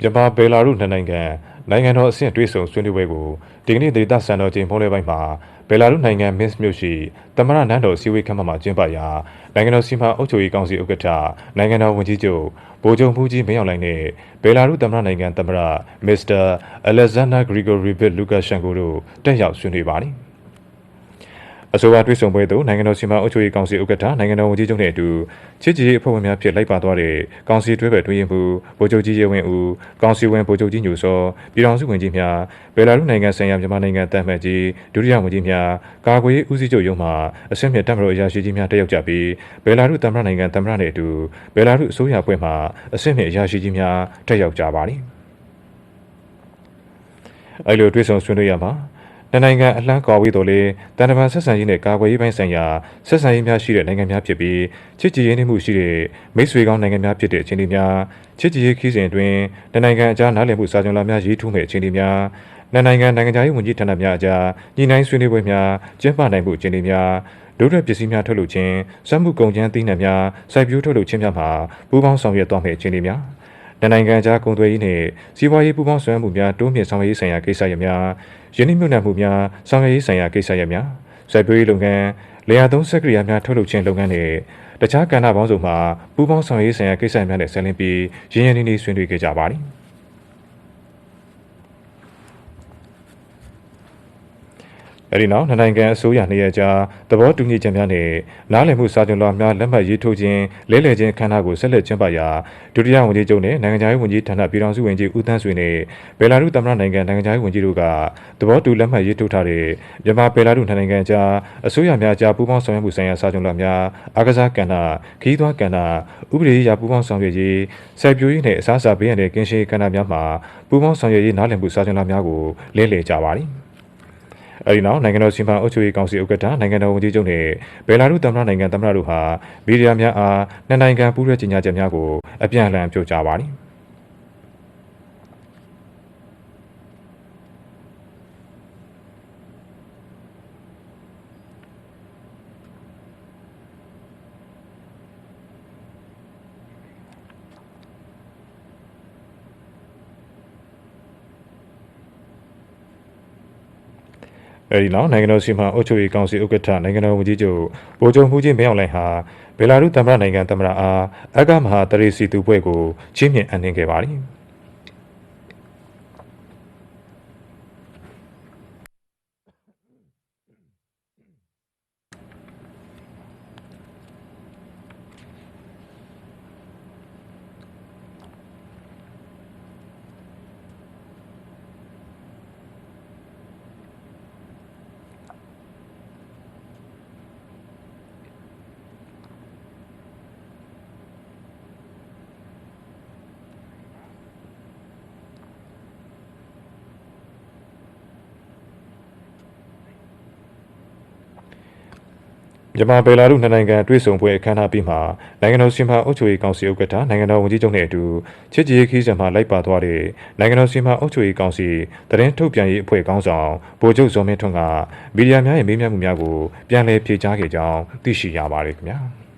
မြန်မာဘယ်လာရုနှစ်နိုင်ငံနိုင်ငံတော်အဆင့်တွဲဆုံဆွေးနွေးပွဲကိုဒီကနေ့ဒေသစံတော်ချိန်ဖုံးလဲပိုင်းမှာဘယ်လာရုနိုင်ငံမင်းစ်မြို့ရှိသမရနန်းတော်စီဝေးခမ်းမမှာကျင်းပရာနိုင်ငံတော်စီမံအုပ်ချုပ်ရေးကောင်စီဥက္ကဋ္ဌနိုင်ငံတော်ဝန်ကြီးချုပ်ဗိုလ်ချုပ်မှုကြီးမင်းအောင်လှိုင်နဲ့ဘယ်လာရုသမရနိုင်ငံသမရမစ္စတာအလက်ဇန်နာဂရီဂိုရီဗစ်လူကာရှန်ကိုတို့တက်ရောက်ဆွေးနွေးပါတယ် အဆိုပါတွေ့ဆုံပွဲသို့နိုင်ငံတော်စီမံအုပ်ချုပ်ရေးကောင်စီဥက္ကဋ္ဌနိုင်ငံတော်ဝန်ကြီးချုပ်နဲ့အတူချစ်ကြည်ရေးအဖွဲ့ဝင်များဖြစ်လိုက်ပါသွားတဲ့ကောင်စီတွဲဘက်တွင်းရင်မှုဗိုလ်ချုပ်ကြီးရဲဝင်းဦးကောင်စီဝင်ဗိုလ်ချုပ်ကြီးညိုစောပြည်ထောင်စုဝန်ကြီးများဘယ်လာရုနိုင်ငံဆိုင်ရာမြန်မာနိုင်ငံတမ်းမှတ်ကြီးဒုတိယဝန်ကြီးများကာကွယ်ရေးဦးစီးချုပ်ရုံးမှအဆင့်မြင့်တပ်မတော်အရာရှိကြီးများတက်ရောက်ကြပြီးဘယ်လာရုသမ္မတနိုင်ငံသမ္မတနဲ့အတူဘယ်လာရုအစိုးရအဖွဲ့မှအဆင့်မြင့်အရာရှိကြီးများတက်ရောက်ကြပါသည်အဲလိုတွေ့ဆုံဆွေးနွေးရမှာ နှစ်နိုင်ငံအလှမ်းကွာဝေးတော်လေတန်တမာဆက်ဆံရေးနဲ့ကာကွယ်ရေးပိုင်းဆိုင်ရာဆက်ဆံရေးများရှိတဲ့နိုင်ငံများဖြစ်ပြီးချစ်ကြည်ရေးနှမှုရှိတဲ့မိတ်ဆွေကောင်းနိုင်ငံများဖြစ်တဲ့အခြေအနေများချစ်ကြည်ရေးခီးစဉ်အတွင်းနှစ်နိုင်ငံအကြားနားလည်မှုစာချုပ်လာများရေးထိုးမဲ့အခြေအနေများနှစ်နိုင်ငံနိုင်ငံခြားရေးဝန်ကြီးဌာနများအကြားညီနိုင်ဆွေးနွေးပွဲများကျင်းပနိုင်မှုအခြေအနေများဒုတိယပစ္စည်းများထုတ်လုပ်ခြင်းစက်မှုကုန်ကျန်းသီးနှံများစိုက်ပျိုးထုတ်လုပ်ခြင်းများမှာပူးပေါင်းဆောင်ရွက်သွားမယ့်အခြေအနေများ နှစ်နိုင်ငံကြားကုန်သွယ်ရေးနှင့်စီးပွားရေးပူးပေါင်းဆောင်ရွက်မှုများတိုးမြင့်ဆောင်ရွက်ရေးဆိုင်ရာကိစ္စရပ်များယင်းနှိမ့်မြုပ်နှံမှုများဆောင်ရွက်ရေးဆိုင်ရာကိစ္စရပ်များစိုက်ပျိုးရေးလုပ်ငန်းလေယာသုံးစက်ကရိယာများထုတ်လုပ်ခြင်းလုပ်ငန်းနှင့်တခြားကဏ္ဍပေါင်းစုံမှာပူးပေါင်းဆောင်ရွက်ရေးဆိုင်ရာကိစ္စရပ်များနဲ့ဆက်လင်းပြီးရင်းရင်းနှီးနှီးဆွေးနွေးခဲ့ကြပါသည် အဲဒီနောက်နှစ်နိုင်ငံအစိုးရနှစ်ရက်ကြာသဘောတူညီချက်များနဲ့နားလည်မှုစာချုပ်လွှာများလက်မှတ်ရေးထိုးခြင်းလဲလှယ်ခြင်းခန္ဓာကိုဆက်လက်ကျင်းပရာဒုတိယဝန်ကြီးချုပ်နဲ့နိုင်ငံခြားရေးဝန်ကြီးဌာနပြည်ထောင်စုဝန်ကြီးဦးသန်းဆွေနဲ့ဘယ်လာရုသမ္မတနိုင်ငံနိုင်ငံခြားရေးဝန်ကြီးတို့ကသဘောတူလက်မှတ်ရေးထိုးထားတဲ့မြန်မာဘယ်လာရုနှစ်နိုင်ငံကြားအစိုးရများကြားပူးပေါင်းဆောင်ရွက်မှုဆိုင်ရာစာချုပ်လွှာများအာကစားကဏ္ဍခီးသွွားကဏ္ဍဥပဒေရေးရာပူးပေါင်းဆောင်ရွက်ရေးစိုက်ပျိုးရေးနဲ့အစားအစာဘေးရန်တဲ့ကင်းရှင်းရေးကဏ္ဍများမှာပူးပေါင်းဆောင်ရွက်ရေးနားလည်မှုစာချုပ်လွှာများကိုလဲလှယ်ကြပါသည် အဲဒီနောက်နိုင်ငံတော်စီမံအုပ်ချုပ်ရေးကောင်စီဥက္ကဋ္ဌနိုင်ငံတော်ဝန်ကြီးချုပ်နဲ့ဘယ်လာရုသမ္မတနိုင်ငံသမ္မတတို့ဟာမီဒီယာများအားနှစ်နိုင်ငံပူးတွဲကြေညာချက်များကိုအပြန်အလှန်ပြောကြားပါသည် အဲဒီနောက်နိုင်ငံတော်စီမံအုပ်ချုပ်ရေးကောင်စီဥက္ကဋ္ဌနိုင်ငံတော်ဝန်ကြီးချုပ်ဗိုလ်ချုပ်မှုချင်းမင်းအောင်လှိုင်ဟာဘယ်လာရုသမ္မတနိုင်ငံသမ္မတအားအကမဟာတရေစီတူပွဲကိုချင်းမြင့်အနှင်းခဲ့ပါသည် မြန်မာဘယ်လာရုနှစ်နိုင်ငံတွေ့ဆုံပွဲအခမ်းအနားပြီးမှနိုင်ငံတော်စီမံအုပ်ချုပ်ရေးကောင်စီဥက္ကဋ္ဌနိုင်ငံတော်ဝန်ကြီးချုပ်နဲ့အတူချစ်ကြည်ရေးခီးစဉ်မှာလိုက်ပါသွားတဲ့နိုင်ငံတော်စီမံအုပ်ချုပ်ရေးကောင်စီတရင်ထုတ်ပြန်ရေးအဖွဲ့ခေါင်းဆောင်ဗိုလ်ချုပ်ဇော်မင်းထွန်းကမီဒီယာများရဲ့မေးမြန်းမှုများကိုပြန်လည်ဖြေကြားခဲ့ကြောင်းသိရှိရပါတယ်ခင်ဗျာ။